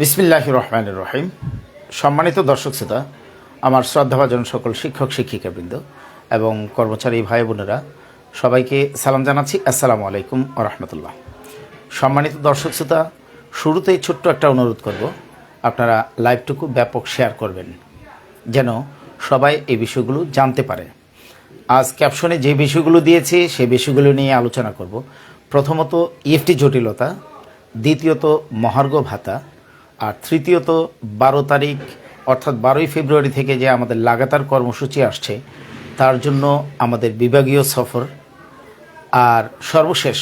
বিসমিল্লাহ রহমান রহিম সম্মানিত দর্শক শ্রোতা, আমার শ্রদ্ধাভাজন সকল শিক্ষক, শিক্ষিকাবৃন্দ এবং কর্মচারী ভাই বোনেরা, সবাইকে সালাম জানাচ্ছি। আসসালামু আলাইকুম রহমতুল্লাহ। সম্মানিত দর্শক শ্রোতা, শুরুতেই ছোট্ট একটা অনুরোধ করব, আপনারা লাইভটুকু ব্যাপক শেয়ার করবেন, যেন সবাই এই বিষয়গুলো জানতে পারে। আজ ক্যাপশনে যে বিষয়গুলো দিয়েছি সেই বিষয়গুলো নিয়ে আলোচনা করব। প্রথমত ইএফটি জটিলতা, দ্বিতীয়ত মহার্ঘ ভাতা আর তৃতীয়ত বারো তারিখ, অর্থাৎ বারোই ফেব্রুয়ারি থেকে যে আমাদের লাগাতার কর্মসূচি আসছে, তার জন্য আমাদের বিভাগীয় সফর আর সর্বশেষ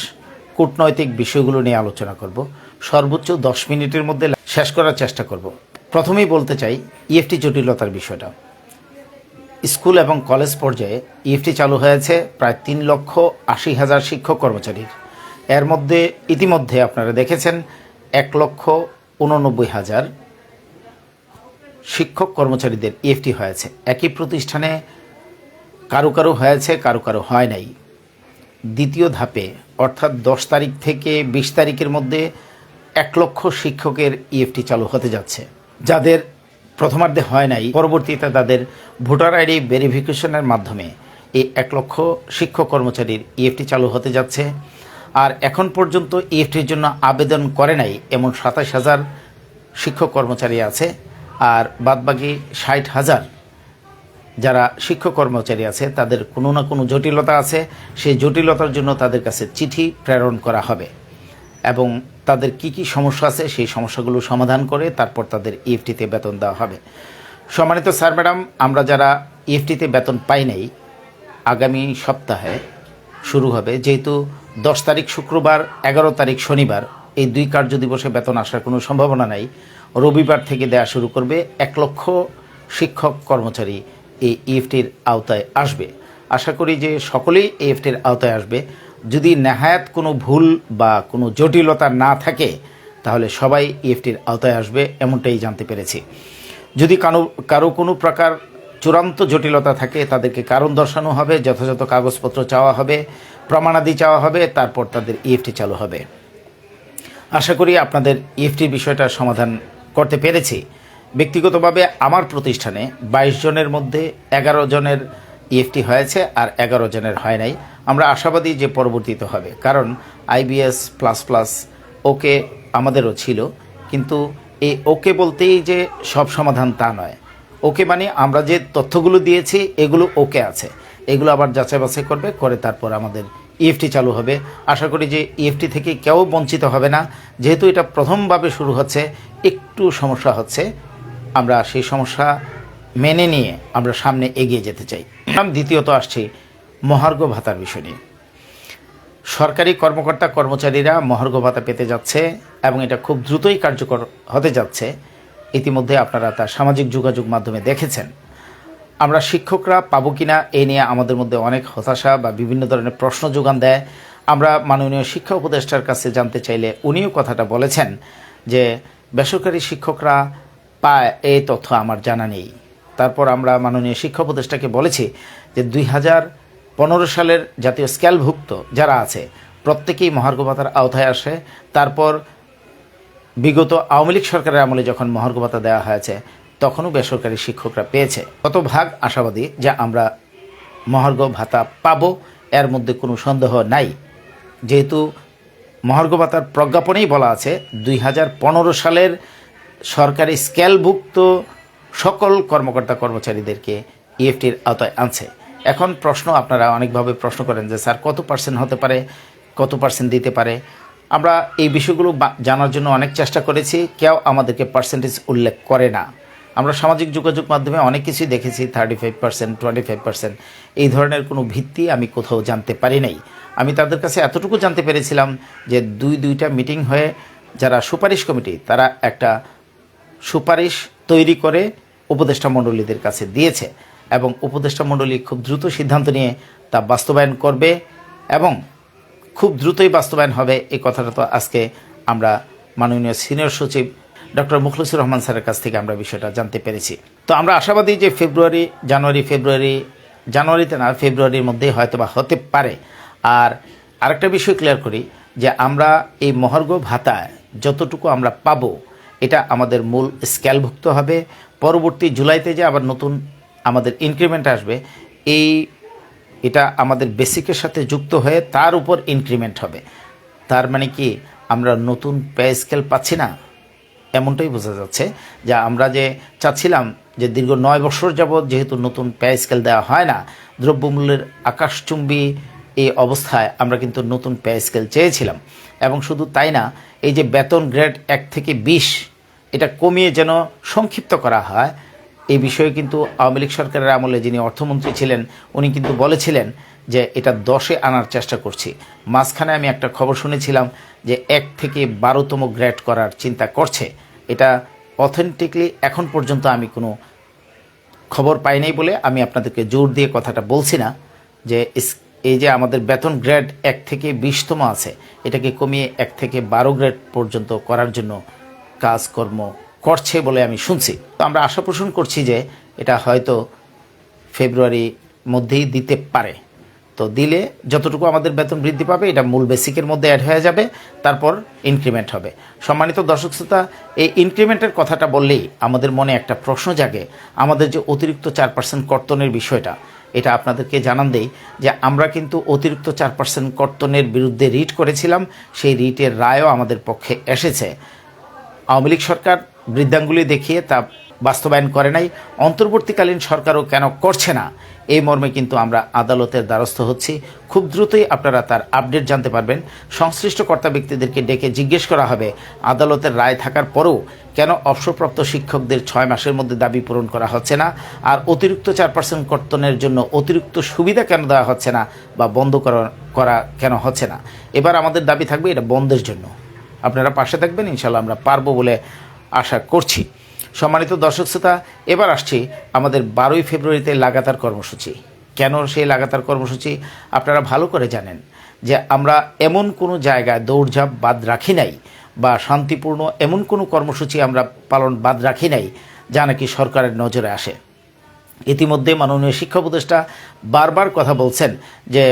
কূটনৈতিক বিষয়গুলো নিয়ে আলোচনা করব। সর্বোচ্চ দশ মিনিটের মধ্যে শেষ করার চেষ্টা করব। প্রথমেই বলতে চাই ইএফটি জটিলতার বিষয়টা। স্কুল এবং কলেজ পর্যায়ে ইএফটি চালু হয়েছে প্রায় তিন লক্ষ আশি হাজার শিক্ষক কর্মচারীর। এর মধ্যে ইতিমধ্যে আপনারা দেখেছেন এক লক্ষ উননব্বই হাজার শিক্ষক কর্মচারীদের ইএফটি হয়েছে। একই প্রতিষ্ঠানে কারও কারও হয়েছে, কারও কারও হয় নাই। দ্বিতীয় ধাপে, অর্থাৎ দশ তারিখ থেকে বিশ তারিখের মধ্যে এক লক্ষ শিক্ষকের ইএফটি চালু হতে যাচ্ছে। যাদের প্রথমার্ধে হয় নাই, পরবর্তীতে তাদের ভোটার আইডি ভেরিফিকেশনের মাধ্যমে এই এক লক্ষ শিক্ষক কর্মচারীর ইএফটি চালু হতে যাচ্ছে। আর এখন পর্যন্ত ইএফটির জন্য আবেদন করে নাই, এমন সাতাশ হাজার শিক্ষক কর্মচারী আছে, আর বাদবাকি ষাট হাজার যারা শিক্ষক কর্মচারী আছে, তাদের কোনো না কোনো জটিলতা আছে। সেই জটিলতার জন্য তাদের কাছে চিঠি প্রেরণ করা হবে এবং তাদের কি কি সমস্যা আছে, সেই সমস্যাগুলো সমাধান করে তারপর তাদের ইএফটিতে বেতন দেওয়া হবে। সম্মানিত স্যার, ম্যাডাম, আমরা যারা ইএফটিতে বেতন পাই নাই, আগামী সপ্তাহে শুরু হবে। যেহেতু দশ তারিখ শুক্রবার, এগারো তারিখ শনিবার। এই দুই কার্য দিবসে বেতন আসার কোনো সম্ভাবনা নাই। রবিবার থেকে দেয়া শুরু করবে এক লক্ষ শিক্ষক কর্মচারী এই ইএফটির আওতায় আসবে। আশা করি যে সকলেই ইএফটির আওতায় আসবে। যদি নেহায়াত কোনো ভুল বা কোনো জটিলতা না থাকে, তাহলে সবাই ইএফটির আওতায় আসবে, এমনটাই জানতে পেরেছি। যদি কারও কারও কোনো প্রকার চূড়ান্ত জটিলতা থাকে, তাদেরকে কারণ দর্শানো হবে, যথাযথ কাগজপত্র চাওয়া হবে প্রমাণাদি চাওয়া হবে, তারপর তাদের ইএফটি চালু হবে। আশা করি আপনাদের ইএফটির বিষয়টা সমাধান করতে পেরেছি। ব্যক্তিগতভাবে আমার প্রতিষ্ঠানে বাইশ জনের মধ্যে এগারো জনের ইএফটি হয়েছে আর এগারো জনের হয় নাই। আমরা আশাবাদী যে পরবর্তীতে হবে, কারণ আইবিএস প্লাস প্লাস ওকে আমাদেরও ছিল, কিন্তু এই ওকে বলতেই যে সব সমাধান তা নয়। ওকে মানে আমরা যে তথ্যগুলো দিয়েছি, এগুলো ওকে আছে। এগুলো আবার যাচাই বাছাই করবে, করে তারপর আমাদের ইএফটি চালু হবে। আশা করি যে ইএফটি থেকে কেউ বঞ্চিত হবে না। যেহেতু এটা প্রথমভাবে শুরু হচ্ছে, একটু সমস্যা হচ্ছে। আমরা সেই সমস্যা মেনে নিয়ে আমরা সামনে এগিয়ে যেতে চাই। দ্বিতীয়ত আসছি মহার্ঘ ভাতার বিষয় নিয়ে। সরকারি কর্মকর্তা কর্মচারীরা মহার্ঘ ভাতা পেতে যাচ্ছে এবং এটা খুব দ্রুতই কার্যকর হতে যাচ্ছে। ইতিমধ্যে আপনারা তার সামাজিক যোগাযোগ মাধ্যমে দেখেছেন। আমরা শিক্ষকরা পাবো কিনা এ নিয়ে আমাদের মধ্যে অনেক হতাশা বা বিভিন্ন ধরনের প্রশ্ন যোগান দেয়। আমরা মাননীয় শিক্ষা উপদেষ্টার কাছে জানতে চাইলে উনিও কথাটা বলেছেন যে, বেসরকারি শিক্ষকরা পায় এই তথ্য আমার জানা নেই। তারপর আমরা মাননীয় শিক্ষা উপদেষ্টাকে বলেছি যে, দুই হাজার পনেরো সালের জাতীয় স্ক্যালভুক্ত যারা আছে, প্রত্যেকেই মহার্ঘ ভাতার আওতায় আসে। তারপর বিগত আওয়ামী লীগ সরকারের আমলে যখন মহার্ঘ ভাতা দেওয়া হয়েছে তখনও বেসরকারি শিক্ষকরা পেয়েছে। কত ভাগ আশাবাদী যে আমরা মহার্ঘ ভাতা পাবো, এর মধ্যে কোনো সন্দেহ নাই। যেহেতু মহার্ঘ ভাতার প্রজ্ঞাপনেই বলা আছে, দুই হাজার পনেরো সালের সরকারি স্কেলভুক্ত সকল কর্মকর্তা কর্মচারীদেরকে ইএফটির আওতায় আনছে। এখন প্রশ্ন, আপনারা অনেকভাবে প্রশ্ন করেন যে, স্যার, কত পার্সেন্ট হতে পারে? কত পার্সেন্ট দিতে পারে? আমরা এই বিষয়গুলো জানার জন্য অনেক চেষ্টা করেছি, কেউ আমাদেরকে পার্সেন্টেজ উল্লেখ করে না। আমরা সামাজিক যোগাযোগ মাধ্যমে অনেক কিছুই দেখেছি thirty five percent twenty five percent এই ধরনের কোনো ভিত্তি আমি কোথাও জানতে পারি নাই। আমি তাদের কাছে এতটুকু জানতে পেরেছিলাম যে দুই দুইটা মিটিং হয়ে যারা সুপারিশ কমিটি, তারা একটা সুপারিশ তৈরি করে উপদেষ্টা মণ্ডলীদের কাছে দিয়েছে এবং উপদেষ্টা মণ্ডলী খুব দ্রুত সিদ্ধান্ত নিয়ে তা বাস্তবায়ন করবে এবং খুব দ্রুতই বাস্তবায়ন হবে। এই কথাটা তো আজকে আমরা মাননীয় সিনিয়র সচিব ডক্টর মুখলিসুর রহমান স্যারের কাছ থেকে আমরা বিষয়টা জানতে পেরেছি। তো আমরা আশাবাদী যে ফেব্রুয়ারি, জানুয়ারি, ফেব্রুয়ারি, জানুয়ারিতে না, ফেব্রুয়ারির মধ্যেই হয়তো বা হতে পারে। আর আরেকটা বিষয় ক্লিয়ার করি, যে আমরা এই মহার্ঘ ভাতায় যতটুকু আমরা পাবো, এটা আমাদের মূল স্কেলভুক্ত হবে। পরবর্তী জুলাইতে যে আবার নতুন আমাদের ইনক্রিমেন্ট আসবে, এই এটা আমাদের বেসিকের সাথে যুক্ত হয়ে তার উপর ইনক্রিমেন্ট হবে। তার মানে কি, আমরা নতুন পে স্কেল পাচ্ছি না? এমনটাই বোঝা যাচ্ছে যে আমরা যে চাচ্ছিলাম যে দীর্ঘ নয় বছর যাবৎ যেহেতু নতুন পে স্কেল দেওয়া হয় না, দ্রব্যমূল্যের আকাশচুম্বী এই অবস্থায় আমরা কিন্তু নতুন পে স্কেল চেয়েছিলাম। এবং শুধু তাই না, এই যে বেতন গ্রেড এক থেকে বিশ, এটা কমিয়ে যেন সংক্ষিপ্ত করা হয় এই বিষয়ে কিন্তু আওয়ামী লীগ সরকারের আমলে যিনি অর্থমন্ত্রী ছিলেন, উনি কিন্তু বলেছিলেন যে এটা দশে আনার চেষ্টা করছি। মাঝখানে আমি একটা খবর শুনেছিলাম যে এক থেকে বারোতম গ্রেড করার চিন্তা করছে। এটা অথেন্টিকলি এখন পর্যন্ত আমি কোনো খবর পাই নাই বলে আমি আপনাদেরকে জোর দিয়ে কথাটা বলছি না যে এই যে আমাদের বেতন গ্রেড এক থেকে বিশতম আছে, এটাকে কমিয়ে এক থেকে বারো গ্রেড পর্যন্ত করার জন্য কাজকর্ম করছে বলে আমি শুনছি। তো আমরা আশা পোষণ করছি যে এটা হয়তো ফেব্রুয়ারি মধ্যেই দিতে পারে। তো দিলে যতটুকু আমাদের বেতন বৃদ্ধি পাবে, এটা মূল বেসিকের মধ্যে অ্যাড হয়ে যাবে, তারপর ইনক্রিমেন্ট হবে। সম্মানিত দর্শক শ্রোতা, এই ইনক্রিমেন্টের কথাটা বললেই আমাদের মনে একটা প্রশ্ন জাগে, আমাদের যে অতিরিক্ত চার পার্সেন্ট কর্তনের বিষয়টা, এটা আপনাদেরকে জানান দেই যে আমরা কিন্তু অতিরিক্ত চার পার্সেন্ট কর্তনের বিরুদ্ধে রিট করেছিলাম, সেই রিটের রায়ও আমাদের পক্ষে এসেছে। আওয়ামী লীগ সরকার বৃদ্ধাঙ্গুলি দেখিয়ে তা বাস্তবায়ন করে নাই। অন্তর্বর্তীকালীন সরকারও কেন করছে না? এই মর্মে কিন্তু আমরা আদালতের দ্বারস্থ হচ্ছি। খুব দ্রুতই আপনারা তার আপডেট জানতে পারবেন। সংশ্লিষ্ট কর্তা ব্যক্তিদেরকে ডেকে জিজ্ঞেস করা হবে। আদালতের রায় থাকার পরেও কেন অবসরপ্রাপ্ত শিক্ষকদের ছয় মাসের মধ্যে দাবি পূরণ করা হচ্ছে না? আর অতিরিক্ত চার পার্সেন্ট কর্তনের জন্য অতিরিক্ত সুবিধা কেন দেওয়া হচ্ছে না? বা বন্ধ করা কেন হচ্ছে না? এবার আমাদের দাবি থাকবে এটা বন্ধের জন্য। আপনারা পাশে থাকবেন ইনশাল্লাহ আমরা পারব বলে আশা করছি। সম্মানিত দর্শক শ্রোতা, এবার আসছি আমাদের বারোই ফেব্রুয়ারিতে লাগাতার কর্মসূচি। কেন সেই লাগাতার কর্মসূচি? আপনারা ভালো করে জানেন যে আমরা এমন কোনো জায়গায় দৌড়ঝাঁপ বাদ রাখি নাই বা শান্তিপূর্ণ এমন কোনো কর্মসূচি আমরা পালন বাদ রাখি নাই যা নাকি সরকারের নজরে আসে। ইতিমধ্যে মাননীয় শিক্ষা উপদেষ্টা বারবার কথা বলছেন যে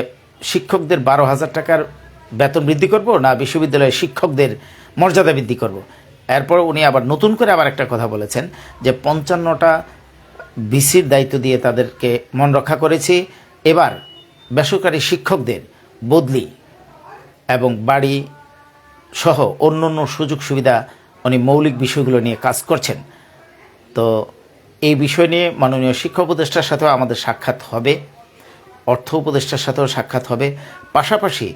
শিক্ষকদের বারো হাজার টাকার বেতন বৃদ্ধি করব না বিশ্ববিদ্যালয়ের শিক্ষকদের মর্যাদা বৃদ্ধি করব। এরপর উনি আবার নতুন করে আবার একটা কথা বলেছেন যে পঞ্চান্নটা বিসির দায়িত্ব দিয়ে তাদেরকে মন রক্ষা করেছি। এবার বেসরকারি শিক্ষকদের বদলি এবং বাড়ি সহ অন্য অন্য সুযোগ সুবিধা উনি মৌলিক বিষয়গুলো নিয়ে কাজ করছেন। তো এই বিষয় নিয়ে মাননীয় শিক্ষা উপদেষ্টার সাথেও আমাদের সাক্ষাৎ হবে, অর্থ উপদেষ্টার সাথেও সাক্ষাৎ হবে। পাশাপাশি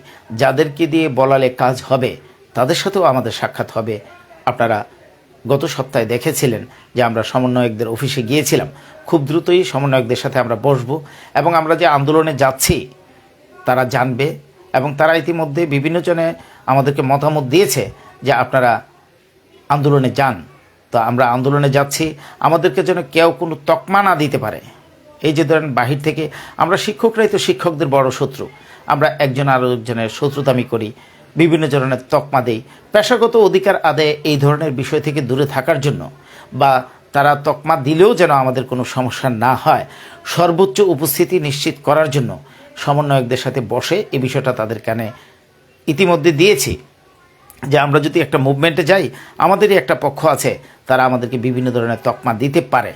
যাদেরকে দিয়ে বলালে কাজ হবে, তাদের সাথেও আমাদের সাক্ষাৎ হবে। আপনারা গত সপ্তাহে দেখেছিলেন যে আমরা সমন্বয়কদের অফিসে গিয়েছিলাম। খুব দ্রুতই সমন্বয়কদের সাথে আমরা বসবো এবং আমরা যে আন্দোলনে যাচ্ছি, তারা জানবে এবং তারা ইতিমধ্যে বিভিন্ন জনে আমাদেরকে মতামত দিয়েছে যে আপনারা আন্দোলনে যান। তো আমরা আন্দোলনে যাচ্ছি, আমাদেরকে যেন কেউ কোনো তকমা না দিতে পারে। এই যে ধরেন বাহির থেকে আমরা শিক্ষকরাই তো শিক্ষকদের বড় শত্রু। আমরা একজন আরও একজনের শত্রুতামি করি। বিভিন্ন ধরনের তকমা দেই পেশাগত অধিকার আদায়ে এই ধরনের বিষয় থেকে দূরে থাকার জন্য বা তারা তকমা দিলেও যেন আমাদের কোনো সমস্যা না হয়, সর্বোচ্চ উপস্থিতি নিশ্চিত করার জন্য সমন্বয়কদের সাথে বসে এ বিষয়টা তাদের কানে ইতিমধ্যে দিয়েছি। যে আমরা যদি একটা মুভমেন্টে যাই, আমাদেরই একটা পক্ষ আছে, তারা আমাদেরকে বিভিন্ন ধরনের তকমা দিতে পারে।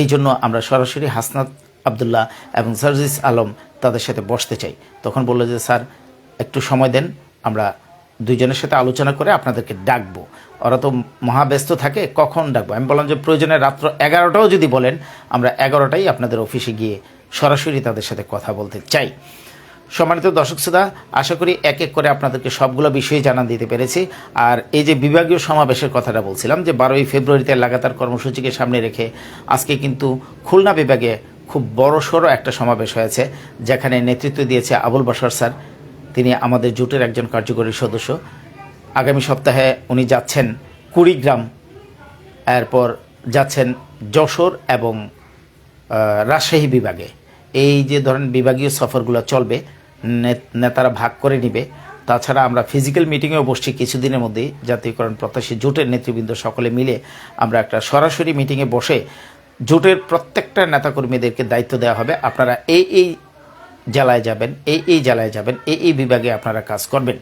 এই জন্য আমরা সরাসরি হাসনাত আবদুল্লাহ এবং সার্জিস আলম তাদের সাথে বসতে চাই। তখন বলল যে, স্যার, একটু সময় দেন, আমরা দুইজনের সাথে আলোচনা করে আপনাদেরকে ডাকবো। ওরা তো মহাব্যস্ত থাকে, কখন ডাকবো? আমি বললাম যে প্রয়োজনে রাত্র এগারোটাও যদি বলেন, আমরা এগারোটাই আপনাদের অফিসে গিয়ে সরাসরি তাদের সাথে কথা বলতে চাই। সম্মানিত দর্শক শ্রোতা, আশা করি এক এক করে আপনাদেরকে সবগুলো বিষয়ে জানান দিতে পেরেছি। আর এই যে বিভাগীয় সমাবেশের কথাটা বলছিলাম, যে বারোই ফেব্রুয়ারিতে লাগাতার কর্মসূচিকে সামনে রেখে আজকে কিন্তু খুলনা বিভাগে খুব বড়সড় একটা সমাবেশ হয়েছে, যেখানে নেতৃত্ব দিয়েছে আবুল বাসার স্যার। তিনি আমাদের জোটের একজন কার্যকরী সদস্য। আগামী সপ্তাহে উনি যাচ্ছেন কুড়িগ্রাম। এরপর যাচ্ছেন যশোর এবং রাজশাহী বিভাগে। এই যে ধরেন বিভাগীয় সফরগুলো চলবে নেতারা ভাগ করে নিবে। তাছাড়া আমরা ফিজিক্যাল মিটিংয়েও বসছি কিছুদিনের মধ্যেই। জাতীয়করণ প্রত্যাশী জোটের নেতৃবৃন্দ সকলে মিলে আমরা একটা সরাসরি মিটিংয়ে বসে জোটের প্রত্যেকটা নেতাকর্মীদেরকে দায়িত্ব দেওয়া হবে। আপনারা এই এই জেলায় যাবেন, এই এই জেলায় যাবেন, এই এই বিভাগে আপনারা কাজ করবেন।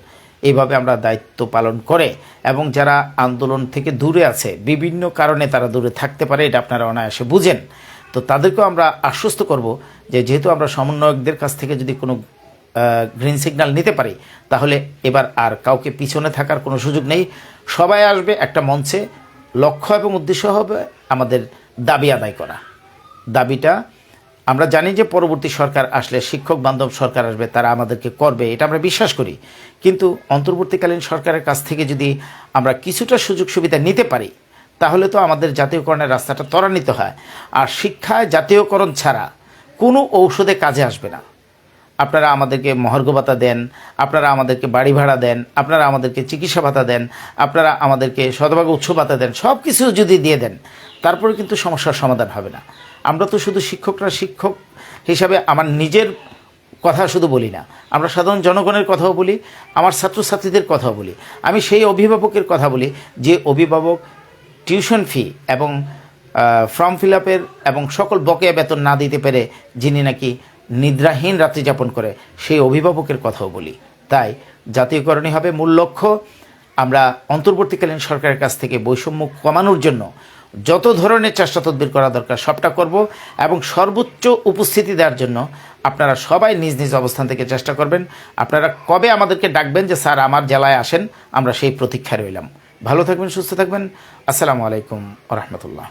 এইভাবে আমরা দায়িত্ব পালন করে এবং যারা আন্দোলন থেকে দূরে আছে, বিভিন্ন কারণে তারা দূরে থাকতে পারে, এটা আপনারা অনায়াসে বুঝেন। তো তাদেরকেও আমরা আশ্বস্ত করব যে যেহেতু আমরা সমন্বয়কদের কাছ থেকে যদি কোনো গ্রিন সিগন্যাল নিতে পারি, তাহলে এবার আর কাউকে পিছনে থাকার কোনো সুযোগ নেই। সবাই আসবে একটা মঞ্চে। লক্ষ্য এবং উদ্দেশ্য হবে আমাদের দাবি আদায় করা। দাবিটা আমরা জানি যে পরবর্তী সরকার আসলে শিক্ষক বান্ধব সরকার আসবে, তারা আমাদেরকে করবে, এটা আমরা বিশ্বাস করি। কিন্তু অন্তর্বর্তীকালীন সরকারের কাছ থেকে যদি আমরা কিছুটা সুযোগ সুবিধা নিতে পারি, তাহলে তো আমাদের জাতীয়করণের রাস্তাটা ত্বরান্বিত হয়। আর শিক্ষায় জাতীয়করণ ছাড়া কোনো ঔষধে কাজে আসবে না। আপনারা আমাদেরকে মহার্ঘ ভাতা দেন, আপনারা আমাদেরকে বাড়ি ভাড়া দেন, আপনারা আমাদেরকে চিকিৎসা ভাতা দেন, আপনারা আমাদেরকে শতভাগ উৎস ভাতা দেন সব কিছু যদি দিয়ে দেন, তারপরে কিন্তু সমস্যার সমাধান হবে না। আমরা তো শুধু শিক্ষকরা শিক্ষক হিসাবে আমার নিজের কথা শুধু বলি না, আমরা সাধারণ জনগণের কথাও বলি, আমার ছাত্রছাত্রীদের কথাও বলি। আমি সেই অভিভাবকের কথা বলি যে অভিভাবক টিউশন ফি এবং ফর্ম ফিল আপের এবং সকল বকেয়া বেতন না দিতে পেরে যিনি নাকি নিদ্রাহীন রাত্রি যাপন করে, সেই অভিভাবকের কথাও বলি। তাই জাতীয়করণই হবে মূল লক্ষ্য। আমরা অন্তর্বর্তীকালীন সরকারের কাছ থেকে বৈষম্য কমানোর জন্য যত ধরনের চেষ্টা তদবির করা দরকার, সবটা করব এবং সর্বোচ্চ উপস্থিতি দেওয়ার জন্য আপনারা সবাই নিজ নিজ অবস্থান থেকে চেষ্টা করবেন। আপনারা কবে আমাদেরকে ডাকবেন যে, স্যার, আমার জেলায় আসেন, আমরা সেই প্রতীক্ষায় রইলাম। ভালো থাকবেন, সুস্থ থাকবেন। আসসালামু আলাইকুম রহমতুল্লাহ।